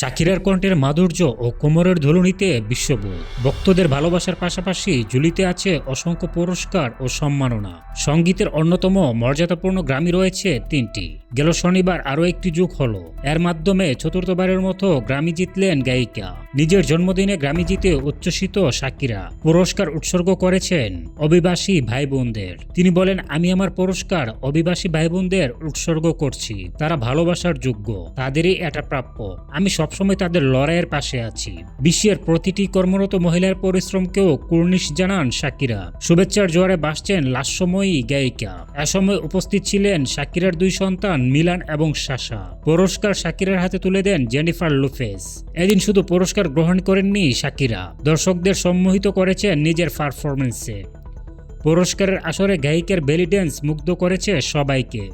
শাকিরার কণ্ঠের মাধুর্য ও কোমরের ধুলুনিতে বিশ্ববোধ ভক্তদের ভালোবাসার পাশাপাশি জুলিতে আছে অসংখ্য পুরস্কার ও সম্মাননা। সঙ্গীতের অন্যতম মর্যাদাপূর্ণ গ্রামী রয়েছে তিনটি। গেল শনিবার আরও একটি যুগ হলো। এর মাধ্যমে চতুর্থবারের মতো গ্রামী জিতলেন গায়িকা। নিজের জন্মদিনে গ্রামী জিতে উচ্ছ্বসিত শাকিরা পুরস্কার উৎসর্গ করেছেন অভিবাসী ভাই বোনদের তিনি বলেন, আমি আমার পুরস্কার অভিবাসী ভাই বোনদের উৎসর্গ করছি। তারা ভালোবাসার যোগ্য। তাদেরই এটা প্রাপ্য। আমি সবসময় তাদের লড়াইয়ের পাশে আছি। বিশ্বের প্রতিটি কর্মরত মহিলার পরিশ্রমকেও কুর্নিশ জানান শাকিরা। শুভেচ্ছার জোয়ারে বাসছেন লাস্যময়ী গায়িকা। এ সময় উপস্থিত ছিলেন শাকিরার দুই সন্তান মিলান এবং শাসা। পুরস্কার শাকিরার হাতে তুলে দেন জেনিফার লুফেস এদিন শুধু পুরস্কার গ্রহণ করেননি শাকিরা, দর্শকদের সম্মোহিত করেছেন নিজের পারফরমেন্সে পুরস্কারের আসরে গায়িকার বেলি ড্যান্স মুগ্ধ করেছে সবাইকে।